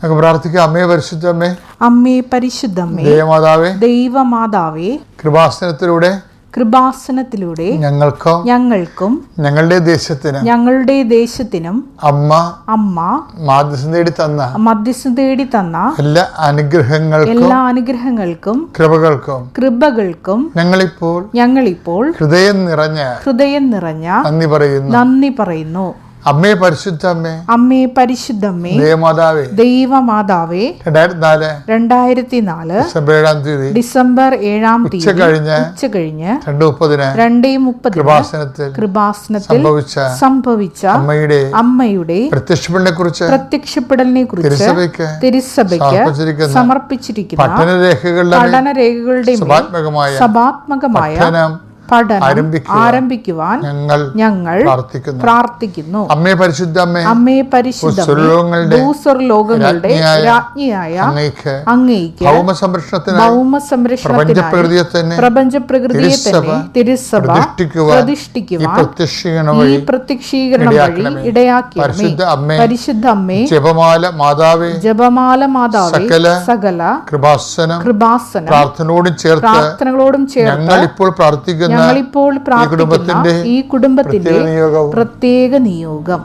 നമുക്ക് പ്രാർത്ഥിക്കാം അമ്മേ പരിശുദ്ധമ്മേ അമ്മേ പരിശുദ്ധമ്മേ ദേവമാതാവേ ദൈവമാതാവേ കൃപാസനത്തിലൂടെ കൃപാസനത്തിലൂടെ ഞങ്ങൾക്കും ഞങ്ങൾക്കും ഞങ്ങളുടെ ദേശത്തിന് ഞങ്ങളുടെ ദേശത്തിനും അമ്മ അമ്മ മാധ്യസ്ഥം തേടി തന്ന മധ്യസ്ഥം തേടി തന്ന എല്ലാ അനുഗ്രഹങ്ങൾക്കും എല്ലാ അനുഗ്രഹങ്ങൾക്കും കൃപകൾക്കും കൃപകൾക്കും ഞങ്ങളിപ്പോൾ ഞങ്ങളിപ്പോൾ ഹൃദയം നിറഞ്ഞ ഹൃദയം നിറഞ്ഞ നന്ദി പറയുന്നു. നന്ദി പറയുന്നു. അമ്മേ പരിശുദ്ധമ്മേ. അമ്മേ പരിശുദ്ധമ്മേ. ദേവമാതാവേ. ദൈവമാതാവേ. രണ്ടായിരത്തി നാല് രണ്ടായിരത്തി നാല് ഡിസംബർ ഏഴാം തീയതി. ഡിസംബർ ഏഴാം തീയതി. കഴിഞ്ഞ് ഉച്ച കഴിഞ്ഞ് രണ്ട് മുപ്പതിന് രണ്ടേ മുപ്പത് കൃപാസനത്തിൽ കൃപാസനത്തിൽ സംഭവിച്ച സംഭവിച്ച അമ്മയുടെ അമ്മയുടെ പ്രത്യക്ഷപ്പെടലിനെ കുറിച്ച് പ്രത്യക്ഷപ്പെടലിനെ കുറിച്ച് തിരുസഭയ്ക്ക് സമർപ്പിച്ചിരിക്കുന്ന പഠനരേഖകളുടെ പഠനരേഖകളുടെ സഭാത്മകമായ സഭാത്മകമായ പഠനം ആരംഭിക്കുവാൻ ഞങ്ങൾ ഞങ്ങൾ പ്രാർത്ഥിക്കുന്നു. അമ്മേ പരിശുദ്ധ അമ്മേ ഭൂസ്വർ ലോകങ്ങളുടെ രാജ്ഞിയായ അങ്ങേക്ക് ഭൗമ സംരക്ഷണത്തിനായി ഭൗമ സംരക്ഷണത്തിനായി പ്രപഞ്ച പ്രകൃതിയെ തന്നെ തിരുസഭ പ്രതിഷ്ഠിക്കുവാൻ ഈ പ്രത്യക്ഷീകരണം വഴി അമ്മേ പരിശുദ്ധ അമ്മേ ജപമാല മാതാവേ ജപമാല മാതാവേ സകല സകല കൃപാസനം കൃപാസനം പ്രാർത്ഥനയോടും ചേർത്ത് പ്രാർത്ഥനകളോടും ചേർത്ത് ഞങ്ങൾ ഇപ്പോൾ പ്രാർത്ഥിക്കുന്ന. ഞങ്ങളിപ്പോൾ പ്രാർത്ഥിക്കുന്ന ഈ കുടുംബത്തിന്റെ പ്രത്യേക നിയോഗം.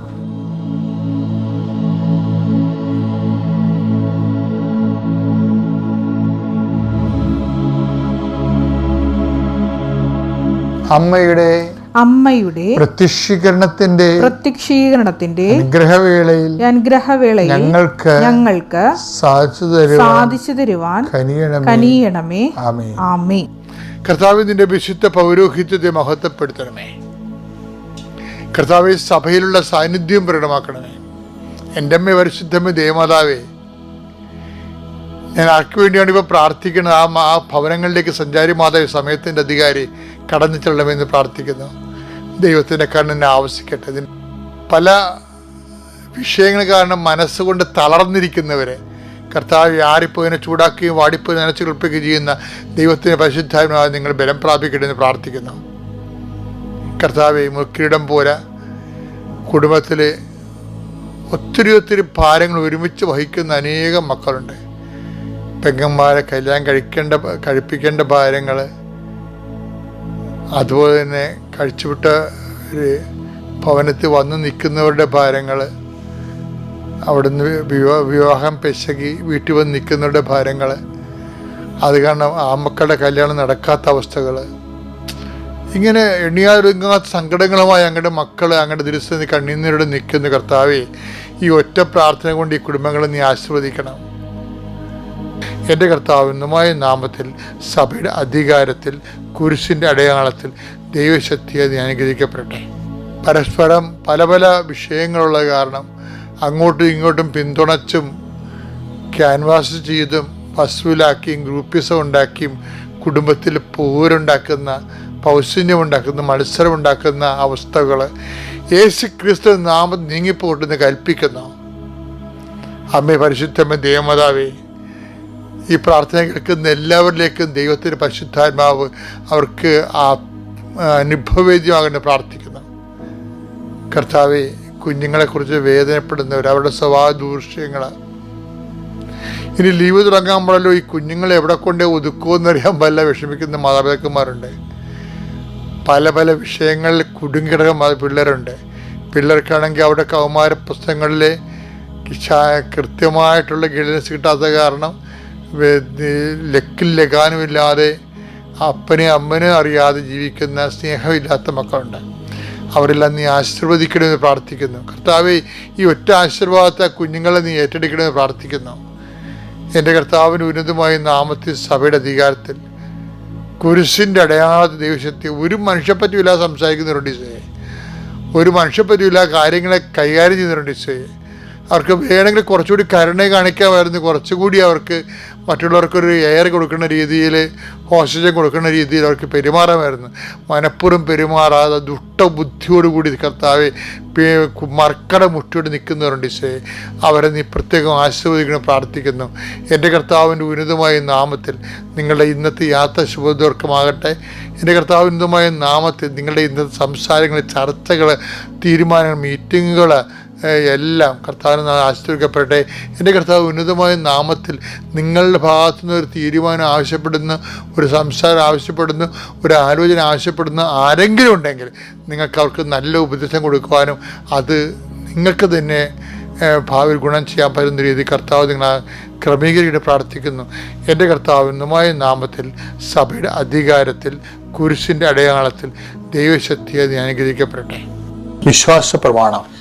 അമ്മയുടെ അമ്മയുടെ പ്രത്യക്ഷീകരണത്തിന്റെ പ്രത്യക്ഷീകരണത്തിന്റെ അനുഗ്രഹവേളയിൽ അനുഗ്രഹവേളയിൽ ഞങ്ങൾക്ക് ഞങ്ങൾക്ക് സാധിച്ചു തരുവാൻ സാധിച്ചു തരുവാൻ കനിയണമേ. കനിയണമേ. ആമേ ആമേ കർത്താവ് നിന്റെ വിശുദ്ധ പൗരോഹിത്യത്തെ മഹത്വപ്പെടുത്തണമേ. കർത്താവ് സഭയിലുള്ള സാന്നിധ്യം പ്രകടമാക്കണമേ. എന്റെ അമ്മ പരിശുദ്ധമ്മ ദേവമാതാവേ ഞാൻ ആർക്ക് വേണ്ടിയാണ് ഇപ്പോൾ പ്രാർത്ഥിക്കുന്നത്? ആ ആ ഭവനങ്ങളിലേക്ക് സഞ്ചാരി മാതാവ് സമയത്തിന്റെ അധികാരി കടന്നു ചെല്ലണമെന്ന് പ്രാർത്ഥിക്കുന്നു. ദൈവത്തിന്റെ കണ്ണിനെ ആവശ്യിക്കട്ടെ പല വിഷയങ്ങൾ കാരണം മനസ്സുകൊണ്ട് തളർന്നിരിക്കുന്നവരെ കർത്താവ് ആറിപ്പോയിനെ ചൂടാക്കുകയും വാടിപ്പോയി നനച്ചു കുളിപ്പിക്കുകയും ചെയ്യുന്ന ദൈവത്തിന് പരിശുദ്ധാത്മാവ് നിങ്ങൾ ബലം പ്രാപിക്കട്ടെ പ്രാർത്ഥിക്കുന്നു. കർത്താവ് മുക്കിരിടം പോലെ കുടുംബത്തിൽ ഒത്തിരി ഒത്തിരി ഭാരങ്ങൾ ഒരുമിച്ച് വഹിക്കുന്ന അനേകം മക്കളുണ്ട്. പെങ്ങന്മാരെ കല്യാണം കഴിക്കേണ്ട കഴിപ്പിക്കേണ്ട ഭാരങ്ങൾ അതുപോലെ തന്നെ കഴിച്ചുവിട്ട ഭവനത്തിൽ വന്ന് നിൽക്കുന്നവരുടെ ഭാരങ്ങൾ അവിടുന്ന് വിവാ വിവാഹം പെശകി വീട്ടിൽ വന്ന് നിൽക്കുന്നവരുടെ ഭാരങ്ങൾ അത് കാരണം ആ മക്കളുടെ കല്യാണം നടക്കാത്ത അവസ്ഥകൾ ഇങ്ങനെ എണ്ണിയാതൊരുങ്ങാത്ത സങ്കടങ്ങളുമായി അങ്ങയുടെ മക്കൾ അങ്ങയുടെ ദിവസം കണ്ണീരോട് നിൽക്കുന്ന കർത്താവെ ഈ ഒറ്റ പ്രാർത്ഥന കൊണ്ട് ഈ കുടുംബങ്ങളെ നീ ആശീർവദിക്കണം. എന്റെ കർത്താവിനുമായ നാമത്തിൽ സഭയുടെ അധികാരത്തിൽ കുരിശിന്റെ അടയാളത്തിൽ ദൈവശക്തിയെ നീ അനുഗ്രഹിക്കപ്പെടട്ടെ. പരസ്പരം പല പല വിഷയങ്ങളുള്ള കാരണം അങ്ങോട്ടും ഇങ്ങോട്ടും പിന്തുണച്ചും ക്യാൻവാസ് ചെയ്തും പശുവിലാക്കിയും ഗ്രൂപ്പിസം ഉണ്ടാക്കിയും കുടുംബത്തിൽ പോരുണ്ടാക്കുന്ന പൗശന്യമുണ്ടാക്കുന്ന മത്സരമുണ്ടാക്കുന്ന അവസ്ഥകൾ യേശു ക്രിസ്തു നാമം നീങ്ങിപ്പോട്ടെന്ന് കൽപ്പിക്കുന്നു. അമ്മേ പരിശുദ്ധമ്മ ദേവമാതാവേ ഈ പ്രാർത്ഥന കേൾക്കുന്ന എല്ലാവരിലേക്കും ദൈവത്തിന്റെ പരിശുദ്ധാത്മാവ് അവർക്ക് ആ അനുഭവവേദ്യമാകേണ്ട പ്രാർത്ഥിക്കുന്നു. കർത്താവെ കുഞ്ഞുങ്ങളെക്കുറിച്ച് വേദനപ്പെടുന്നവർ അവരുടെ സ്വഭാവ ദൂഷ്യങ്ങൾ ഇനി ലീവ് തുടങ്ങാൻ ഈ കുഞ്ഞുങ്ങളെ എവിടെ കൊണ്ടേ ഒതുക്കുമെന്നറിയാൻ പല വിഷമിക്കുന്ന മാതാപിതാക്കന്മാരുണ്ട്. പല പല വിഷയങ്ങളിൽ കുടുങ്ങിടക പിള്ളേരുണ്ട്. പിള്ളേർക്കാണെങ്കിൽ അവിടെ കൗമാര പുസ്തകങ്ങളിൽ കൃത്യമായിട്ടുള്ള ഗൈഡൻസ് കിട്ടാത്ത കാരണം ലക്കിൽ ലഗാനുമില്ലാതെ അപ്പനെ അമ്മനെ അറിയാതെ ജീവിക്കുന്ന സ്നേഹമില്ലാത്ത മക്കളുണ്ട്. അവരെല്ലാം നീ ആശീർവദിക്കണമെന്ന് പ്രാർത്ഥിക്കുന്നു. കർത്താവെ ഈ ഒറ്റ ആശീർവാദത്തെ കുഞ്ഞുങ്ങളെ നീ ഏറ്റെടുക്കണമെന്ന് പ്രാർത്ഥിക്കുന്നു. എന്റെ കർത്താവിന് ഉന്നതമായ നാമത്തിൽ സഭയുടെ അധികാരത്തിൽ കുരിശിന്റെ അടയാളത്തെ ദൈവശക്തി ഒരു മനുഷ്യപ്പറ്റിയില്ല സംസാരിക്കുന്നവരുണ്ട് ഈശോയെ. ഒരു മനുഷ്യപ്പറ്റിയില്ല കാര്യങ്ങളെ കൈകാര്യം ചെയ്യുന്നവരുണ്ട് ഈശോയെ. അവർക്ക് വേണമെങ്കിൽ കുറച്ചുകൂടി കരുണ കാണിക്കാമായിരുന്നു. കുറച്ചുകൂടി അവർക്ക് മറ്റുള്ളവർക്കൊരു എയർ കൊടുക്കുന്ന രീതിയിൽ ഓക്സിജൻ കൊടുക്കുന്ന രീതിയിൽ അവർക്ക് പെരുമാറാമായിരുന്നു. മനപ്പുറം പെരുമാറാതെ ദുഷ്ടബുദ്ധിയോടുകൂടി കർത്താവെ മർക്കട മുട്ടിയോട് നിൽക്കുന്നവരുണ്ട് ഈശോയെ അവരെ നീ പ്രത്യേകം ആശീർവദിക്കണം പ്രാർത്ഥിക്കുന്നു. എന്റെ കർത്താവിന്റെ ഉന്നതമായ നാമത്തിൽ നിങ്ങളുടെ ഇന്നത്തെ യാത്ര ശുഭദർക്കമാകട്ടെ. എന്റെ കർത്താവിന്റെ ഉന്നതമായ നാമത്തിൽ നിങ്ങളുടെ ഇന്നത്തെ സംസാരങ്ങൾ ചർച്ചകൾ തീരുമാനങ്ങൾ മീറ്റിങ്ങുകൾ എല്ലാം കർത്താവിന് ആശ്രയിക്കപ്പെടട്ടെ എന്റെ കർത്താവ് ഉന്നതമായ നാമത്തിൽ നിങ്ങളുടെ ഭാഗത്തു നിന്ന് ഒരു തീരുമാനം ആവശ്യപ്പെടുന്ന ഒരു സംസാരം ആവശ്യപ്പെടുന്ന ഒരു ആലോചന ആവശ്യപ്പെടുന്ന. ആരെങ്കിലും ഉണ്ടെങ്കിൽ നിങ്ങൾക്ക് അവർക്ക് നല്ല ഉപദേശം കൊടുക്കുവാനും അത് നിങ്ങൾക്ക് തന്നെ ഭാവിയിൽ ഗുണം ചെയ്യാൻ പറ്റുന്ന രീതി കർത്താവ് നിങ്ങൾ ക്രമീകരിച്ച് പ്രാർത്ഥിക്കുന്നു. എന്റെ കർത്താവ് ഉന്നതമായ നാമത്തിൽ സഭയുടെ അധികാരത്തിൽ കുരിശിന്റെ അടയാളത്തിൽ ദൈവശക്തിയെ അനുഗ്രഹിക്കപ്പെടട്ടെ. വിശ്വാസ പ്രമാണം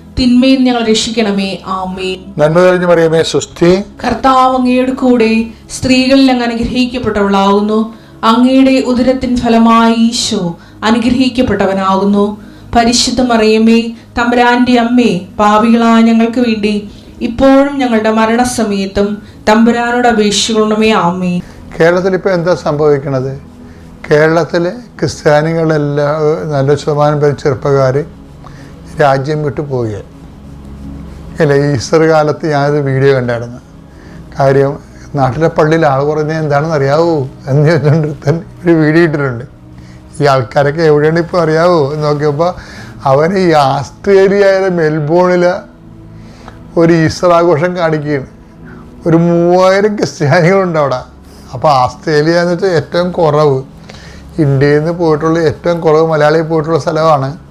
തിന്മയിൽ ഞങ്ങൾ രക്ഷിക്കണമേ. ആമേൻ. നന്മ തെളിഞ്ഞു പറയുമേ സുസ്ഥി കർത്താവ് അങ്ങയുടെ കൂടെ സ്ത്രീകളിൽ അങ്ങ് അനുഗ്രഹിക്കപ്പെട്ടവളാകുന്നു. അങ്ങയുടെ ഉദരത്തിൻ ഫലമായി ഈശോ അനുഗ്രഹിക്കപ്പെട്ടവനാകുന്നു. പരിശുദ്ധ മറിയമേ തമ്പുരാന്റെ അമ്മേ പാപികളായ ഞങ്ങൾക്ക് വേണ്ടി ഇപ്പോഴും ഞങ്ങളുടെ മരണസമയത്തും തമ്പുരാനോട് അപേക്ഷിക്കണമേ. ആമേ കേരളത്തിൽ ഇപ്പോൾ എന്താ സംഭവിക്കണത്? കേരളത്തിലെ ക്രിസ്ത്യാനികളെല്ലാം നല്ല ശതമാനം പേര് ചെറുപ്പക്കാർ രാജ്യം വിട്ടു പോവുകയാണ് അല്ല ഈസ്റ്റർ കാലത്ത് ഞാനൊരു വീഡിയോ കണ്ടായിരുന്നു. കാര്യം നാട്ടിലെ പള്ളിയിൽ ആൾ കുറഞ്ഞ എന്താണെന്ന് അറിയാവോ? എന്ന് ചോദിച്ചുകൊണ്ടിരുത്തൻ ഒരു വീഡിയോ ഇട്ടിട്ടുണ്ട്. ഈ ആൾക്കാരൊക്കെ എവിടെയാണ് ഇപ്പോൾ അറിയാവോ? എന്ന് നോക്കിയപ്പോൾ അവൻ ഈ ആസ്ട്രേലിയയിലെ മെൽബോണിലെ ഒരു ഈസ്റ്റർ ആഘോഷം കാണിക്കുകയാണ്. ഒരു മൂവായിരം ക്രിസ്ത്യാനികളുണ്ട് അവിടെ. അപ്പോൾ ആസ്ട്രേലിയ എന്ന് വെച്ചാൽ ഏറ്റവും കുറവ്. ഇന്ത്യയിൽ നിന്ന് പോയിട്ടുള്ള ഏറ്റവും കുറവ് മലയാളി പോയിട്ടുള്ള സ്ഥലമാണ്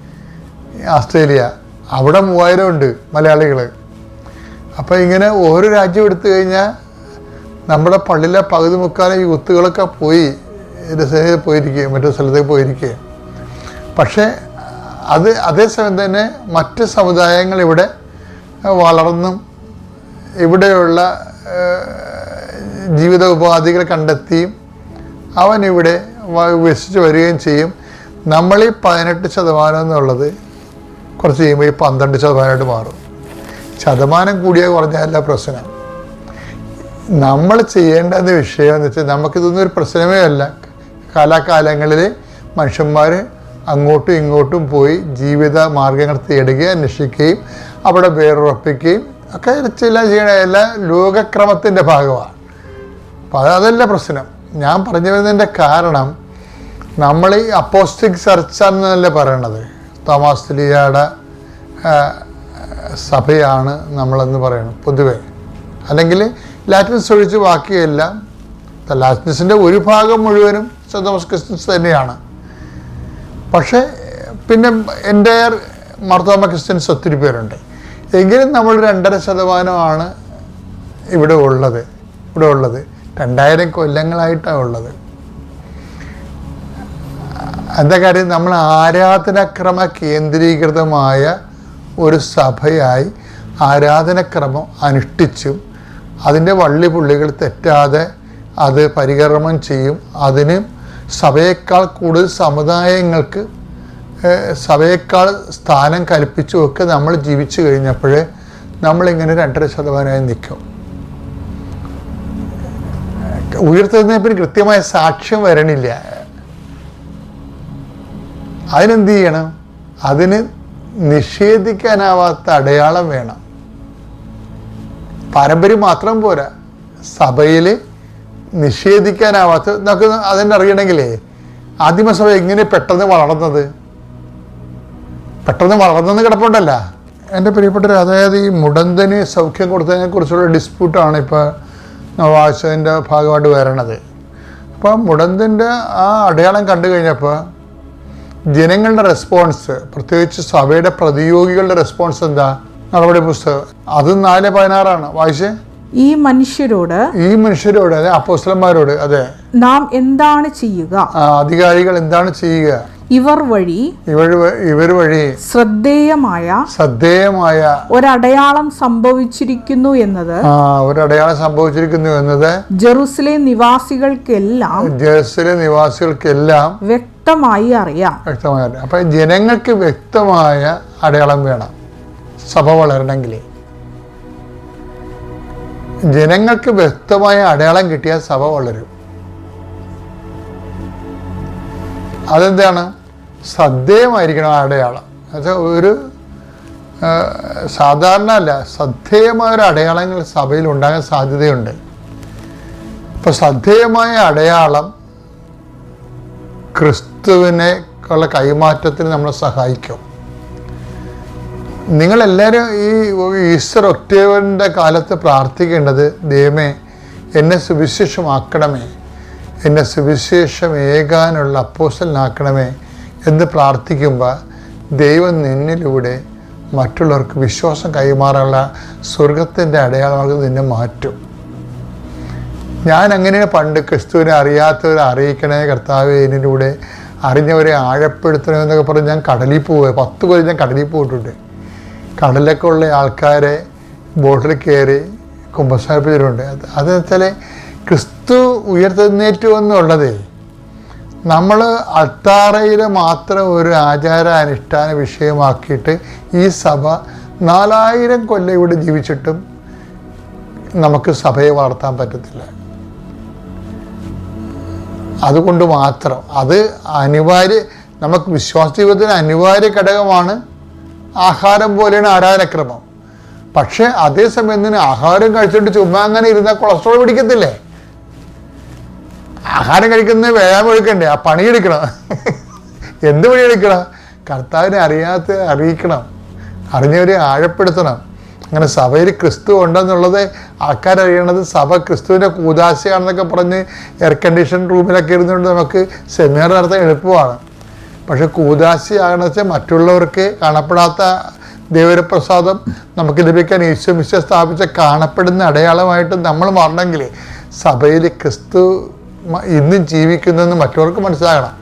ആസ്ട്രേലിയ. അവിടെ മൂവായിരം ഉണ്ട് മലയാളികൾ അപ്പോൾ ഇങ്ങനെ ഓരോ രാജ്യം എടുത്തു കഴിഞ്ഞാൽ നമ്മുടെ പള്ളിയിലെ പകുതി മുക്കാലും യൂത്തുകളൊക്കെ പോയി രസേ പോയിരിക്കുക മറ്റു സ്ഥലത്തേക്ക് പോയിരിക്കുക പക്ഷേ അത് അതേസമയം തന്നെ മറ്റ് സമുദായങ്ങൾ ഇവിടെ വളർന്നും ഇവിടെയുള്ള ജീവിത ഉപാധികൾ കണ്ടെത്തിയും അവൻ ഇവിടെ വരികയും ചെയ്യും. നമ്മളീ പതിനെട്ട് ശതമാനം എന്നുള്ളത് കുറച്ച് കഴിയുമ്പോൾ ഈ പന്ത്രണ്ട് ശതമാനമായിട്ട് മാറും. ശതമാനം കൂടിയ കുറഞ്ഞല്ല പ്രശ്നം. നമ്മൾ ചെയ്യേണ്ടത് വിഷയം എന്ന് വെച്ചാൽ നമുക്കിതൊന്നും ഒരു പ്രശ്നമേ അല്ല. കാലാകാലങ്ങളിൽ മനുഷ്യന്മാർ അങ്ങോട്ടും ഇങ്ങോട്ടും പോയി ജീവിത മാർഗങ്ങൾ തേടുകയും അന്വേഷിക്കുകയും അവിടെ വേറുറപ്പിക്കുകയും ഒക്കെ ചില ചെയ്യണ എല്ലാ ലോകക്രമത്തിന്റെ ഭാഗമാണ്. അപ്പം അതല്ല പ്രശ്നം. ഞാൻ പറഞ്ഞു വരുന്നതിന്റെ കാരണം നമ്മൾ ഈ അപ്പോസ്റ്റിക് ചർച്ചാന്നല്ലേ പറയണത്. തോമാസ് ലിയയുടെ സഭയാണ് നമ്മളെന്ന് പറയണം പൊതുവെ. അല്ലെങ്കിൽ ലാറ്റിൻസ് ഒഴിച്ച് ബാക്കിയെല്ലാം ലാറ്റിൻസിന്റെ ഒരു ഭാഗം മുഴുവനും തോമസ് ക്രിസ്ത്യൻസ് തന്നെയാണ്. പക്ഷേ പിന്നെ എന്റെ മർത്തോമ ക്രിസ്ത്യൻസ് ഒത്തിരി പേരുണ്ട്. എങ്കിലും നമ്മൾ രണ്ടര ശതമാനമാണ് ഇവിടെ ഉള്ളത്. ഇവിടെ ഉള്ളത്. രണ്ടായിരം കൊല്ലങ്ങളായിട്ടാണ് ഉള്ളത്. എന്താ കാര്യം? നമ്മൾ ആരാധനക്രമ കേന്ദ്രീകൃതമായ ഒരു സഭയായി ആരാധനക്രമം അനുഷ്ഠിച്ചും അതിന്റെ വള്ളി പുള്ളികൾ തെറ്റാതെ അത് പരികർമ്മം ചെയ്യും. അതിന് സഭയേക്കാൾ കൂടുതൽ സമുദായങ്ങൾക്ക് സഭയേക്കാൾ സ്ഥാനം കൽപ്പിച്ചുമൊക്കെ നമ്മൾ ജീവിച്ചു കഴിഞ്ഞപ്പോൾ നമ്മളിങ്ങനെ രണ്ടര ശതമാനമായി നിൽക്കും. ഉയർത്തുന്നതിന് കൃത്യമായ സാക്ഷ്യം വരണില്ല. അതിനെന്ത് ചെയ്യണം? അതിന് നിഷേധിക്കാനാവാത്ത അടയാളം വേണം. പാരമ്പര്യം മാത്രം പോരാ. സഭയിൽ നിഷേധിക്കാനാവാത്ത നമുക്ക് അതിനെ അറിയണമെങ്കിലേ ആദിമസഭ എങ്ങനെ പെട്ടെന്ന് വളർന്നത്? പെട്ടെന്ന് വളർന്നെന്ന് കിടപ്പുണ്ടല്ല. എന്റെ പ്രിയപ്പെട്ടവർ അതായത് ഈ മുടന്തന് സൗഖ്യം കൊടുത്തതിനെ കുറിച്ചുള്ള ഡിസ്പ്യൂട്ടാണ് ഇപ്പോൾ വായിച്ചതിന്റെ ഭാഗമായിട്ട് വരണത്. അപ്പോൾ മുടന്തിന്റെ ആ അടയാളം കണ്ടു കഴിഞ്ഞപ്പോൾ ജനങ്ങളുടെ റെസ്പോൺസ് പ്രത്യേകിച്ച് സഭയുടെ പ്രതിയോഗികളുടെ റെസ്പോൺസ് എന്താ? നടപടി പുസ്തകം. അത് നാല് പതിനാറാണ്. വായിച്ചേ? ഈ മനുഷ്യരോട് ഈ മനുഷ്യരോട് അതെ അപ്പോസ്റ്റലന്മാരോട് അതെ. നാം എന്താണ് ചെയ്യുക? അധികാരികൾ എന്താണ് ചെയ്യുക? ഇവർ വഴി ഇവർ ഇവർ വഴി ശ്രദ്ധേയമായ ശ്രദ്ധേയമായ ഒരടയാളം സംഭവിച്ചിരിക്കുന്നു എന്നത് ഒരടയാളം സംഭവിച്ചിരിക്കുന്നു എന്നത് ജെറുസലേം നിവാസികൾക്കെല്ലാം ജെറുസലേം നിവാസികൾക്കെല്ലാം വ്യക്തമായി അറിയാം. വ്യക്തമായി അറിയാം. അപ്പൊ ജനങ്ങൾക്ക് വ്യക്തമായ അടയാളം വേണം. സഭ വളരണമെങ്കിൽ ജനങ്ങൾക്ക് വ്യക്തമായ അടയാളം കിട്ടിയാൽ സഭ വളരും. അതെന്താണ്? ശ്രദ്ധേയമായിരിക്കണം അടയാളം. എന്നുവെച്ചാൽ ഒരു സാധാരണ അല്ല ശ്രദ്ധേയമായ ഒരു അടയാളങ്ങൾ സഭയിൽ ഉണ്ടാകാൻ സാധ്യതയുണ്ട്. ഇപ്പൊ ശ്രദ്ധേയമായ അടയാളം ക്രിസ്തുവിനെ ഉള്ള കൈമാറ്റത്തിന് നമ്മളെ സഹായിക്കും. നിങ്ങളെല്ലാവരും ഈ ഈസ്റ്റർ ഒക്ടോബറിന്റെ കാലത്ത് പ്രാർത്ഥിക്കേണ്ടത് ദൈവമേ എന്നെ സുവിശേഷമാക്കണമേ എന്നെ സുവിശേഷം ഏകാനുള്ള അപ്പോസലിനാക്കണമേ എന്ന് പ്രാർത്ഥിക്കുമ്പോൾ ദൈവം നിന്നിലൂടെ മറ്റുള്ളവർക്ക് വിശ്വാസം കൈമാറാനുള്ള സ്വർഗത്തിന്റെ അടയാളമാകുന്നത് നിന്നെ മാറ്റും. ഞാൻ അങ്ങനെ പണ്ട് ക്രിസ്തുവിനെ അറിയാത്തവരെ അറിയിക്കണേ കർത്താവ് ഇതിലൂടെ അറിഞ്ഞവരെ ആഴപ്പെടുത്തണേ എന്നൊക്കെ പറഞ്ഞ് ഞാൻ കടലിൽ പോവുക. പത്ത് കൊല്ലം ഞാൻ കടലിൽ പോയിട്ടുണ്ട്. കടലൊക്കെ ഉള്ള ആൾക്കാരെ ബോട്ടിൽ കയറി കുമ്പസാരിപ്പിച്ചിട്ടുണ്ട്. അത് അതെന്ന് വെച്ചാൽ ക്രിസ്തു ഉയർത്തെഴുന്നേറ്റു എന്നുള്ളതേ നമ്മൾ അത്താറയിൽ മാത്രം ഒരു ആചാര അനുഷ്ഠാന വിഷയമാക്കിയിട്ട് ഈ സഭ നാലായിരം കൊല്ലം ഇവിടെ ജീവിച്ചിട്ടും നമുക്ക് സഭയെ വളർത്താൻ പറ്റത്തില്ല. അതുകൊണ്ട് മാത്രം. അത് അനിവാര്യ നമുക്ക് വിശ്വാസ ജീവിതത്തിന് അനിവാര്യ ഘടകമാണ് ആഹാരം പോലെയാണ് ആരാധനക്രമം. പക്ഷേ അതേസമയം തന്നെ ആഹാരം കഴിച്ചിട്ട് ചുമ്മാ അങ്ങനെ ഇരുന്നാൽ കൊളസ്ട്രോൾ പിടിക്കത്തില്ലേ? ആഹാരം കഴിക്കുന്നത് വ്യായാമം എടുക്കണ്ടേ? ആ പണിയെടുക്കണം എന്ത് പണിയെടുക്കണം കർത്താവിനെ അറിയാത്ത അറിയിക്കണം. അറിഞ്ഞവരെ ആഴപ്പെടുത്തണം. അങ്ങനെ സഭയിൽ ക്രിസ്തു ഉണ്ടെന്നുള്ളത് ആൾക്കാരറിയണത് സഭ ക്രിസ്തുവിന്റെ കൂതാശയാണെന്നൊക്കെ പറഞ്ഞ് എയർ കണ്ടീഷൻ റൂമിലൊക്കെ ഇരുന്നുകൊണ്ട് നമുക്ക് സെമിനാർ നടത്താൻ എളുപ്പമാണ്. പക്ഷെ കൂതാശയാണെന്ന് വെച്ചാൽ മറ്റുള്ളവർക്ക് കാണപ്പെടാത്ത ദൈവരപ്രസാദം നമുക്ക് ലഭിക്കാൻ യേശു മിശ സ്ഥാപിച്ച കാണപ്പെടുന്ന അടയാളമായിട്ട് നമ്മൾ മാറണമെങ്കിൽ സഭയിൽ ക്രിസ്തു ഇന്നും ജീവിക്കുന്നതെന്ന് മറ്റവർക്ക് മനസ്സിലാകണം.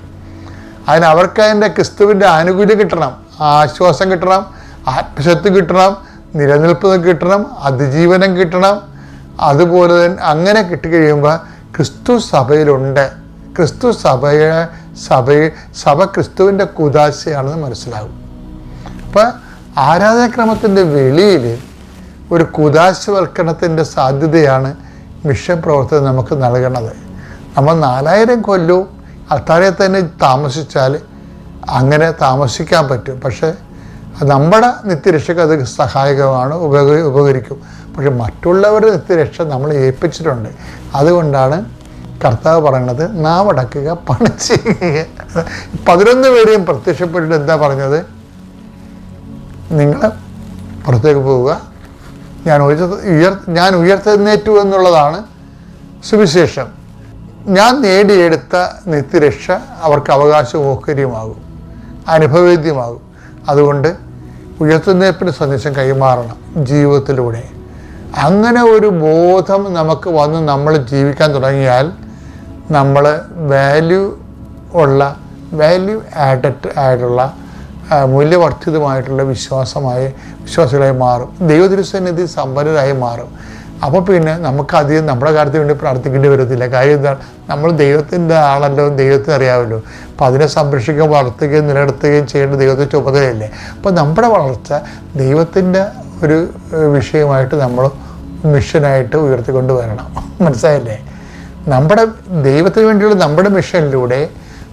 അതിന് അവർക്ക് അതിന്റെ ക്രിസ്തുവിന്റെ ആനുകൂല്യം കിട്ടണം ആശ്വാസം കിട്ടണം ആത്മശക്തി കിട്ടണം നിലനിൽപ്പ് കിട്ടണം അതിജീവനം കിട്ടണം. അതുപോലെ തന്നെ അങ്ങനെ കിട്ടിക്കഴിയുമ്പോൾ ക്രിസ്തു സഭയിലുണ്ട്. ക്രിസ്തു സഭയെ സഭയെ സഭ ക്രിസ്തുവിന്റെ കുദാശയാണെന്ന് മനസ്സിലാകും. അപ്പം ആരാധനാക്രമത്തിന്റെ വെളിയിൽ ഒരു കുതാശവൽക്കരണത്തിന്റെ സാധ്യതയാണ് മിഷൻ പ്രവർത്തനം നമുക്ക് നൽകണത്. നമ്മൾ നാലായിരം കൊല്ലവും അത്താഴെ തന്നെ താമസിച്ചാൽ അങ്ങനെ താമസിക്കാൻ പറ്റും. പക്ഷേ നമ്മുടെ നിത്യരക്ഷയ്ക്ക് അത് സഹായകമാണ് ഉപക ഉപകരിക്കും. പക്ഷെ മറ്റുള്ളവരുടെ നിത്യരക്ഷ നമ്മൾ ഏൽപ്പിച്ചിട്ടുണ്ട്. അതുകൊണ്ടാണ് കർത്താവ് പറയുന്നത് നാവടക്കുക പണി ചെയ്യുക. പതിനൊന്ന് പേരെയും പ്രത്യക്ഷപ്പെട്ടിട്ട് എന്താ പറഞ്ഞത്? നിങ്ങൾ പുറത്തേക്ക് പോവുക. ഞാൻ ഉയർത്ത ഉയർ ഞാൻ ഉയർത്തെഴുന്നേറ്റു എന്നുള്ളതാണ് സുവിശേഷം. ഞാൻ നേടിയെടുത്ത നിത്യരക്ഷ അവർക്ക് അവകാശമോഹര്യമാകും അനുഭവേദ്യമാകും. അതുകൊണ്ട് ഉയർത്തുന്നേപ്പിന് സന്ദേശം കൈമാറണം ജീവിതത്തിലൂടെ. അങ്ങനെ ഒരു ബോധം നമുക്ക് വന്ന് നമ്മൾ ജീവിക്കാൻ തുടങ്ങിയാൽ നമ്മൾ വാല്യൂ ഉള്ള വാല്യൂ ആഡഡ് ആയിട്ടുള്ള മൂല്യവർദ്ധിതമായിട്ടുള്ള വിശ്വാസമായി വിശ്വാസികളായി മാറും. ദൈവതിരുസന്നിധി സമ്പന്നരായി മാറും. അപ്പോൾ പിന്നെ നമുക്ക് അധികം നമ്മുടെ കാര്യത്തിന് വേണ്ടി പ്രാർത്ഥിക്കേണ്ടി വരത്തില്ല. കാര്യം എന്താണ്? നമ്മൾ ദൈവത്തിന്റെ ആളല്ലോ ദൈവത്തിന് അറിയാമല്ലോ. അപ്പം അതിനെ സംരക്ഷിക്കുകയും വളർത്തുകയും നിലനിർത്തുകയും ചെയ്യേണ്ട ദൈവത്തിന്റെ ചുമതലയല്ലേ? അപ്പോൾ നമ്മുടെ വളർച്ച ദൈവത്തിന്റെ ഒരു വിഷയമായിട്ട് നമ്മൾ മിഷനായിട്ട് ഉയർത്തിക്കൊണ്ട് വരണം. മനസ്സിലായില്ലേ? നമ്മുടെ ദൈവത്തിന് വേണ്ടിയുള്ള നമ്മുടെ മിഷനിലൂടെ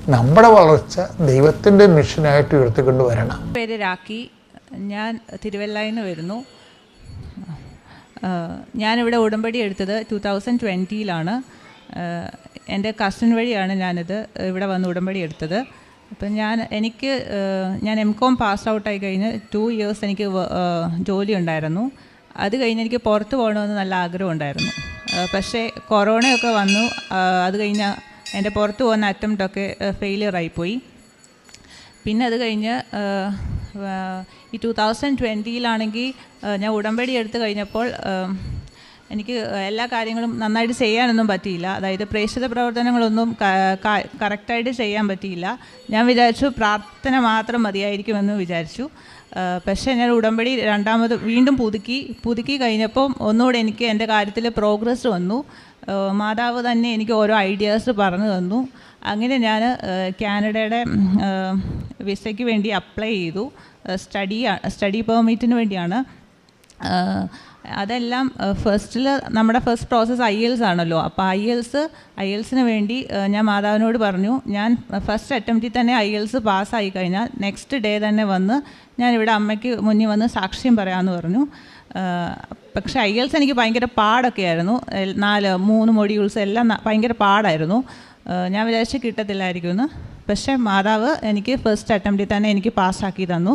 നമ്മുടെ വളർച്ച ദൈവത്തിന്റെ മിഷനായിട്ട് ഉയർത്തിക്കൊണ്ട് വരണം. പേര് രാഖി. ഞാൻ തിരുവല്ലയിൽ നിന്ന് വരുന്നു. ഞാനിവിടെ ഉടമ്പടി എടുത്തത് ടു തൗസൻഡ് ട്വന്റിയിലാണ് എന്റെ കസിൻ വഴിയാണ് ഞാനിത് ഇവിടെ വന്ന് ഉടമ്പടി എടുത്തത്. അപ്പം ഞാൻ എനിക്ക് ഞാൻ എം കോം പാസ് ഔട്ടായി കഴിഞ്ഞ് ടു ഇയേഴ്സ് എനിക്ക് ജോലി ഉണ്ടായിരുന്നു. അത് കഴിഞ്ഞ് എനിക്ക് പുറത്ത് പോകണമെന്ന് നല്ല ആഗ്രഹം ഉണ്ടായിരുന്നു. പക്ഷേ കൊറോണയൊക്കെ വന്നു. അത് കഴിഞ്ഞ് എന്റെ പുറത്ത് പോകുന്ന അറ്റംപ്റ്റൊക്കെ ഫെയിലിയർ ആയിപ്പോയി പിന്നെ അത് കഴിഞ്ഞ് ഈ ടു തൗസൻഡ് ട്വന്റിയിലാണെങ്കിൽ ഞാൻ ഉടമ്പടി എടുത്തു കഴിഞ്ഞപ്പോൾ എനിക്ക് എല്ലാ കാര്യങ്ങളും നന്നായിട്ട് ചെയ്യാനൊന്നും പറ്റിയില്ല. അതായത് പ്രേക്ഷിത പ്രവർത്തനങ്ങളൊന്നും കറക്റ്റായിട്ട് ചെയ്യാൻ പറ്റിയില്ല. ഞാൻ വിചാരിച്ചു പ്രാർത്ഥന മാത്രം മതിയായിരിക്കുമെന്ന് വിചാരിച്ചു. പക്ഷേ ഞാൻ ഉടമ്പടി രണ്ടാമത് വീണ്ടും പുതുക്കി പുതുക്കി കഴിഞ്ഞപ്പം ഒന്നുകൂടെ എനിക്ക് എന്റെ കാര്യത്തിൽ പ്രോഗ്രസ് വന്നു. മാതാവ് തന്നെ എനിക്ക് ഓരോ ഐഡിയാസ് പറഞ്ഞു തന്നു. അങ്ങനെ ഞാൻ കാനഡയുടെ വിസയ്ക്ക് വേണ്ടി അപ്ലൈ ചെയ്തു. സ്റ്റഡി സ്റ്റഡി പെർമിറ്റിന് വേണ്ടിയാണ്. അതെല്ലാം ഫസ്റ്റിൽ നമ്മുടെ ഫസ്റ്റ് പ്രോസസ്സ് ഐ എൽസ് ആണല്ലോ. അപ്പോൾ ഐ എൽസ് ഐ എൽസിന് വേണ്ടി ഞാൻ മാതാവിനോട് പറഞ്ഞു ഞാൻ ഫസ്റ്റ് അറ്റംപ്റ്റിൽ തന്നെ ഐ എൽസ് പാസ്സായി കഴിഞ്ഞാൽ നെക്സ്റ്റ് ഡേ തന്നെ വന്ന് ഞാൻ ഇവിടെ അമ്മയ്ക്ക് മുന്നിൽ വന്ന് സാക്ഷ്യം പറയാമെന്ന് പറഞ്ഞു. പക്ഷേ ഐ എൽസ് എനിക്ക് ഭയങ്കര പാടൊക്കെ ആയിരുന്നു. നാല് മൂന്ന് മൊഡ്യൂൾസ് എല്ലാം ഭയങ്കര പാടായിരുന്നു. ഞാൻ വിചാരിച്ച് കിട്ടത്തില്ലായിരിക്കുമെന്ന്. പക്ഷേ മാതാവ് എനിക്ക് ഫസ്റ്റ് അറ്റംപ്റ്റിൽ തന്നെ എനിക്ക് പാസ്സാക്കി തന്നു.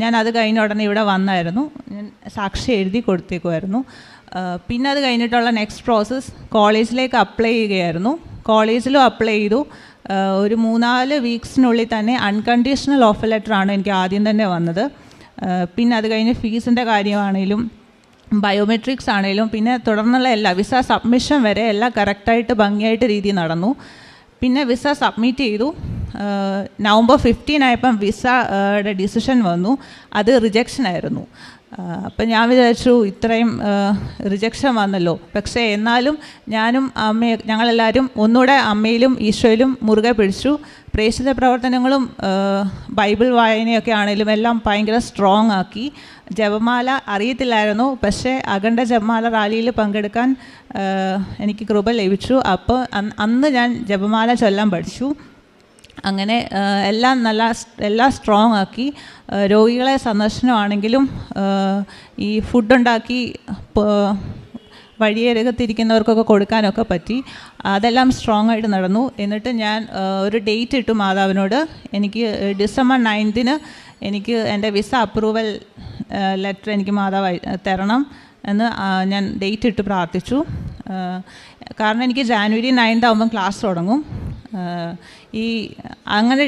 ഞാൻ അത് കഴിഞ്ഞ ഉടനെ ഇവിടെ വന്നായിരുന്നു. ഞാൻ സാക്ഷി എഴുതി കൊടുത്തേക്കുമായിരുന്നു പിന്നെ അത് കഴിഞ്ഞിട്ടുള്ള നെക്സ്റ്റ് പ്രോസസ്സ് കോളേജിലേക്ക് അപ്ലൈ ചെയ്യുകയായിരുന്നു. കോളേജിലും അപ്ലൈ ചെയ്തു. ഒരു മൂന്നാൽ വീക്സിനുള്ളിൽ തന്നെ അൺകണ്ടീഷണൽ ഓഫർ ലെറ്റർ ആണ് എനിക്ക് ആദ്യം തന്നെ വന്നത്. പിന്നെ അത് കഴിഞ്ഞ് ഫീസിന്റെ കാര്യമാണെങ്കിലും ബയോമെട്രിക്സ് ആണെങ്കിലും പിന്നെ തുടർന്നുള്ള എല്ലാ വിസ സബ്മിഷൻ വരെ എല്ലാം കറക്റ്റായിട്ട് ഭംഗിയായിട്ട് രീതി നടന്നു. പിന്നെ വിസ സബ്മിറ്റ് ചെയ്തു. നവംബർ ഫിഫ്റ്റീൻ ആയപ്പം വിസയുടെ ഡിസിഷൻ വന്നു. അത് റിജക്ഷൻ ആയിരുന്നു. അപ്പം ഞാൻ വിചാരിച്ചു ഇത്രയും റിജക്ഷൻ വന്നല്ലോ. പക്ഷേ എന്നാലും ഞാനും അമ്മയെ ഞങ്ങളെല്ലാവരും ഒന്നുകൂടെ അമ്മയിലും ഈശോയിലും മുറുകെ പിടിച്ചു. പ്രേക്ഷിത പ്രവർത്തനങ്ങളും ബൈബിൾ വായനയൊക്കെ ആണെങ്കിലും എല്ലാം ഭയങ്കര സ്ട്രോങ് ആക്കി. ജപമാല അറിയത്തില്ലായിരുന്നു. പക്ഷേ അഖണ്ഡ ജപമാല റാലിയിൽ പങ്കെടുക്കാൻ എനിക്ക് കൃപ ലഭിച്ചു. അപ്പോൾ അന്ന് ഞാൻ ജപമാല ചൊല്ലാൻ പഠിച്ചു. അങ്ങനെ എല്ലാം നല്ല എല്ലാം സ്ട്രോങ് ആക്കി. രോഗികളെ സന്ദർശനമാണെങ്കിലും ഈ ഫുഡുണ്ടാക്കി വഴിയരകത്തിരിക്കുന്നവർക്കൊക്കെ കൊടുക്കാനൊക്കെ പറ്റി. അതെല്ലാം സ്ട്രോങ് ആയിട്ട് നടന്നു. എന്നിട്ട് ഞാൻ ഒരു ഡേറ്റ് ഇട്ടു മാതാവിനോട്. എനിക്ക് ഡിസംബർ നയൻത്തിന് എനിക്ക് എന്റെ വിസ അപ്രൂവൽ ലെറ്റർ എനിക്ക് മാതാവ് തരണം എന്ന് ഞാൻ ഡേറ്റ് ഇട്ട് പ്രാർത്ഥിച്ചു. കാരണം എനിക്ക് ജാനുവരി നയൻത് ആകുമ്പം ക്ലാസ് തുടങ്ങും. ഈ അങ്ങനെ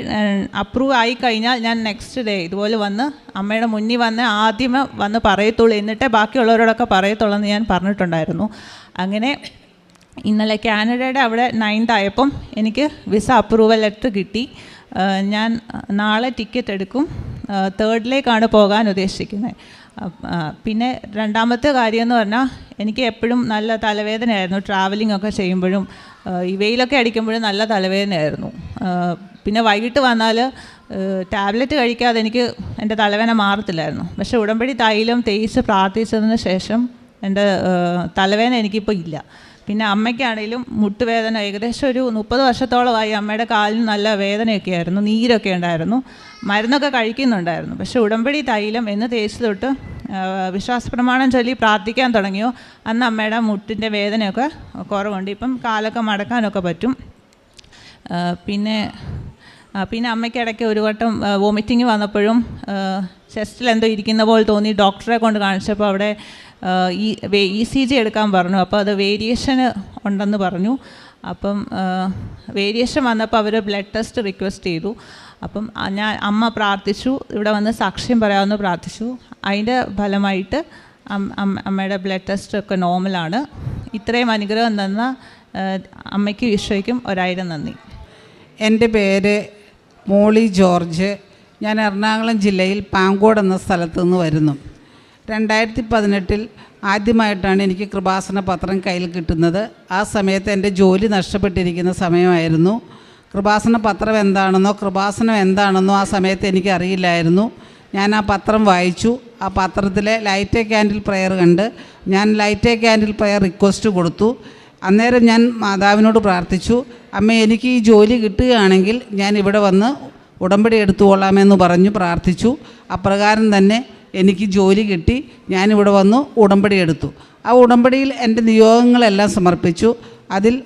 അപ്രൂവ് ആയി കഴിഞ്ഞാൽ ഞാൻ നെക്സ്റ്റ് ഡേ ഇതുപോലെ വന്ന് അമ്മയുടെ മുന്നിൽ വന്ന് ആദ്യമേ വന്ന് പറയത്തുള്ളൂ. എന്നിട്ടേ ബാക്കിയുള്ളവരോടൊക്കെ പറയത്തുള്ളൂ എന്ന് ഞാൻ പറഞ്ഞിട്ടുണ്ടായിരുന്നു. അങ്ങനെ ഇന്നലെ കാനഡയുടെ അവിടെ നയൻത് ആയപ്പം എനിക്ക് വിസ അപ്രൂവൽ ലെറ്റർ കിട്ടി. ഞാൻ നാളെ ടിക്കറ്റ് എടുക്കും. തേർഡിലേക്കാണ് പോകാൻ ഉദ്ദേശിക്കുന്നത്. പിന്നെ രണ്ടാമത്തെ കാര്യം എന്ന് പറഞ്ഞാൽ എനിക്ക് എപ്പോഴും നല്ല തലവേദനയായിരുന്നു. ട്രാവലിംഗ് ഒക്കെ ചെയ്യുമ്പോഴും ഈ വെയിലൊക്കെ അടിക്കുമ്പോഴും നല്ല തലവേദനയായിരുന്നു. പിന്നെ വൈകിട്ട് വന്നാൽ ടാബ്ലറ്റ് കഴിക്കാതെ എനിക്ക് എന്റെ തലവേദന മാറത്തില്ലായിരുന്നു. പക്ഷേ ഉടമ്പടി തൈലം തേച്ച് പ്രാർത്ഥിച്ചതിന് ശേഷം എന്റെ തലവേദന എനിക്കിപ്പോൾ ഇല്ല. പിന്നെ അമ്മയ്ക്കാണെങ്കിലും മുട്ടുവേദന ഏകദേശം ഒരു മുപ്പത് വർഷത്തോളമായി അമ്മയുടെ കാലിന് നല്ല വേദനയൊക്കെ ആയിരുന്നു നീരൊക്കെ ഉണ്ടായിരുന്നു. മരുന്നൊക്കെ കഴിക്കുന്നുണ്ടായിരുന്നു. പക്ഷേ ഉടമ്പടി തൈലം എന്ന് തേച്ച് തൊട്ട് വിശ്വാസ പ്രമാണം ചൊല്ലി പ്രാർത്ഥിക്കാൻ തുടങ്ങിയോ അന്ന് അമ്മയുടെ മുട്ടിന്റെ വേദനയൊക്കെ കുറവുണ്ട്. ഇപ്പം കാലൊക്കെ മടക്കാനൊക്കെ പറ്റും. പിന്നെ പിന്നെ അമ്മയ്ക്ക് ഇടയ്ക്ക് ഒരു വട്ടം വോമിറ്റിങ് വന്നപ്പോഴും ചെസ്റ്റിൽ എന്തോ ഇരിക്കുന്ന പോലെ തോന്നി. ഡോക്ടറെ കൊണ്ട് കാണിച്ചപ്പോൾ അവിടെ ഈ ഇ സി ജി എടുക്കാൻ പറഞ്ഞു. അപ്പോൾ അത് വേരിയേഷന് ഉണ്ടെന്ന് പറഞ്ഞു. അപ്പം വേരിയേഷൻ വന്നപ്പോൾ അവർ ബ്ലഡ് ടെസ്റ്റ് റിക്വസ്റ്റ് ചെയ്തു. അപ്പം ഞാൻ അമ്മ പ്രാർത്ഥിച്ചു. ഇവിടെ വന്ന് സാക്ഷ്യം പറയാമെന്ന് പ്രാർത്ഥിച്ചു. അതിന്റെ ഫലമായിട്ട് അമ്മയുടെ ബ്ലഡ് ടെസ്റ്റ് ഒക്കെ നോർമലാണ് ഇത്രയും അനുഗ്രഹം തന്ന അമ്മയ്ക്കും ഈശോയ്ക്കും ഒരായിരം നന്ദി. എന്റെ പേര് മോളി ജോർജ്. ഞാൻ എറണാകുളം ജില്ലയിൽ പാങ്കോട് എന്ന സ്ഥലത്തു നിന്ന് വരുന്നു. രണ്ടായിരത്തി പതിനെട്ടിൽ ആദ്യമായിട്ടാണ് എനിക്ക് കൃപാസന പത്രം കയ്യിൽ കിട്ടുന്നത്. ആ സമയത്ത് എന്റെ ജോലി നഷ്ടപ്പെട്ടിരിക്കുന്ന സമയമായിരുന്നു. കൃപാസന പത്രം എന്താണെന്നോ കൃപാസനം എന്താണെന്നോ ആ സമയത്ത് എനിക്ക് അറിയില്ലായിരുന്നു. ഞാൻ ആ പത്രം വായിച്ചു. ആ പത്രത്തിലെ ലൈറ്റ് എ ക്യാൻഡിൽ പ്രെയർ കണ്ട് ഞാൻ light a candle prayer request കൊടുത്തു. അന്നേരം ഞാൻ മാതാവിനോട് പ്രാർത്ഥിച്ചു അമ്മ എനിക്ക് ഈ ജോലി കിട്ടുകയാണെങ്കിൽ ഞാൻ ഇവിടെ വന്ന് ഉടമ്പടി എടുത്തുകൊള്ളാമെന്ന് പറഞ്ഞു പ്രാർത്ഥിച്ചു. അപ്രകാരം തന്നെ എനിക്ക് ജോലി കിട്ടി ഞാനിവിടെ വന്നു ഉടമ്പടി എടുത്തു. ആ ഉടമ്പടിയിൽ എന്റെ നിയോഗങ്ങളെല്ലാം സമർപ്പിച്ചു. അതിൽ